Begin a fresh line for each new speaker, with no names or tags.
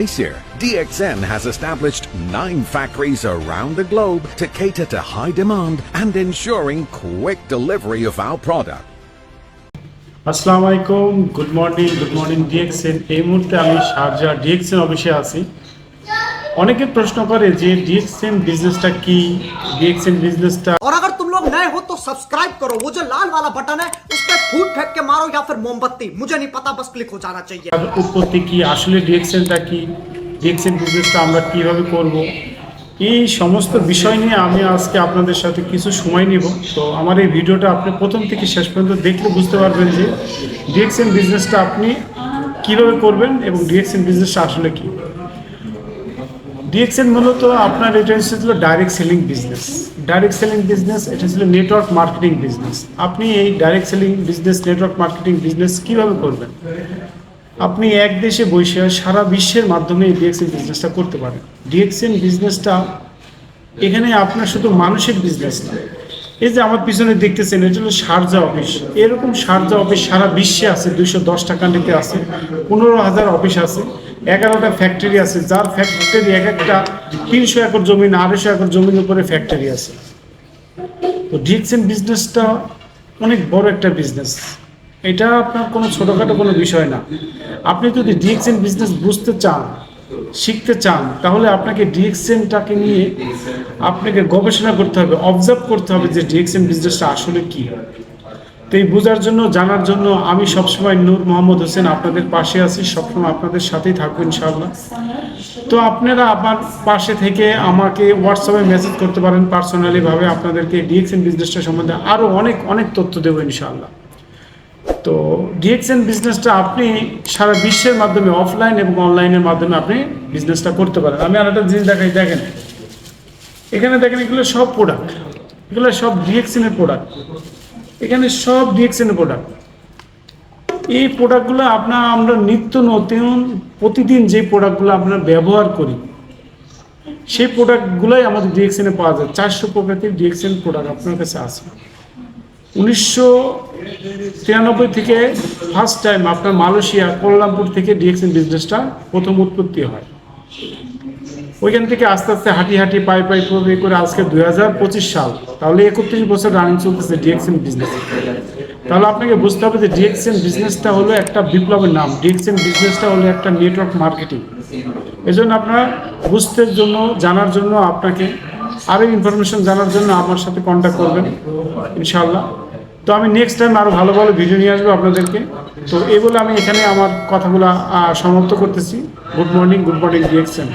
This year, DXN has established nine factories around the globe to cater to high demand and ensuring quick delivery of our product.
আসসালামু আলাইকুম good morning good morning DXN এই মুহূর্তে আমি Sharjah DXN অফিসে আছি অনেকে প্রশ্ন করে যে ডিএক্সএন বিজনেসটা কি ডিএক্সএন বিজনেসটা
और अगर तुम लोग नए हो तो सब्सक्राइब करो वो जो लाल वाला बटन है उस पर फूट फेंक के मारो या फिर मोमबत्ती मुझे नहीं पता बस क्लिक हो जाना चाहिए
তার উৎপত্তি কি আসলে ডিএক্সএনটা কি ডিএক্সএন বিজনেসটা আমরা কিভাবে করব এই সমস্ত বিষয় নিয়ে আমি আজকে আপনাদের সাথে কিছু সময় নিব তো আমার এই ভিডিওটা আপনি প্রথম থেকে শেষ পর্যন্ত দেখলে বুঝতে পারবেন যে ডিএক্সএন বিজনেসটা আপনি কিভাবে করবেন এবং ডিএক্সএন বিজনেসটা আসলে কি ডিএক্সএন মূলত আপনার এটা ছিল direct selling business direct selling business এটা ছিল নেটওয়ার্ক মার্কেটিং বিজনেস আপনি এই direct selling business network marketing business কীভাবে করবেন? আপনি এক দেশে বসে সারা বিশ্বের মাধ্যমে এই ডিএক্সএন বিজনেসটা করতে পারেন। ডিএক্সএন বিজনেসটা এখানে আপনার শুধু মানুষের বিজনেস না, এই যে আমার পিছনে দেখতেছেন, এটা হলো শারজা অফিস এরকম শারজা অফিস সারা বিশ্বে আছে, দুইশো দশটা কান্ট্রিতে আছে, পনেরো হাজার অফিস আছে। এগারোটা ফ্যাক্টরি আছে, যার ফ্যাক্টরি এক একটা তিনশো একর জমিন, আড়াইশো একর জমির উপরে ফ্যাক্টরি আছে। তো ডিএক্সএন বিজনেসটা অনেক বড় একটা বিজনেস এটা আপনার কোনো ছোটোখাটো কোনো বিষয় না। আপনি যদি ডিএক্সএন বিজনেস বুঝতে চান, শিখতে চান, তাহলে আপনাকে ডিএক্সএনটাকে নিয়ে আপনাকে গবেষণা করতে হবে অবজার্ভ করতে হবে যে ডিএক্সএন বিজনেসটা আসলে কী। তো এই বোঝার জন্য, জানার জন্য আমি সবসময় নূর মোহাম্মদ হোসেন আপনাদের পাশে আছি, সবসময় আপনাদের সাথেই থাকব ইনশাআল্লাহ। তো আপনারা আমার পাশে থেকে আমাকে হোয়াটসঅ্যাপে মেসেজ করতে পারেন পার্সোনালিভাবে আপনাদেরকে ডিএক্সএন বিজনেসটা সম্বন্ধে আরও অনেক অনেক তথ্য দেবো ইনশাআল্লাহ। তো ডিএক্সএন বিজনেসটা আপনি সারা বিশ্বের মাধ্যমে অফলাইন এবং অনলাইনের মাধ্যমে আপনি বিজনেসটা করতে পারেন। আমি আর একটা জিনিস দেখাই, দেখেন। এখানে দেখেন, এগুলো সব প্রোডাক্ট এগুলো সব ডিএক্সএনের প্রোডাক্ট এখানে সব ডিএক্সএনের প্রোডাক্ট এই প্রোডাক্টগুলো আপনার, আমরা নিত্য নতুন প্রতিদিন যে প্রোডাক্টগুলো আমরা ব্যবহার করি, সেই প্রোডাক্টগুলোই আমাদের ডিএক্সএনে পাওয়া যায়। চারশো প্রকৃতির ডিএক্সএন প্রোডাক্ট আপনার কাছে আছে। উনিশশো তিরানব্বই থেকে ফার্স্ট টাইম আপনার মালয়েশিয়া কোয়ালালামপুর থেকে ডিএক্সএন বিজনেসটা প্রথম উৎপত্তি হয়। ওইখান থেকে আস্তে আস্তে হাঁটি হাঁটি পাই পাই করে করে আজকে দুই হাজার পঁচিশ সাল। তাহলে একত্রিশ বছর রানিং চলতেছে ডিএক্সএন বিজনেস তাহলে আপনাকে বুঝতে হবে যে ডিএক্সএন বিজনেসটা হলো একটা বিপ্লবের নাম। ডিএক্সএন বিজনেসটা হলো একটা নেটওয়ার্ক মার্কেটিং এই জন্য আপনার বুঝতে জন্য, জানার জন্য আপনাকে আরও ইনফরমেশন জানার জন্য আমার সাথে কন্ট্যাক্ট করবেন ইনশাল্লাহ তো আমি নেক্সট টাইম আরও ভালো ভালো ভিডিও নিয়ে আসব আপনাদেরকে। তো এই বলে আমি এখানে আমার কথাগুলো সমাপ্ত করতেছি। Good morning good morning DXN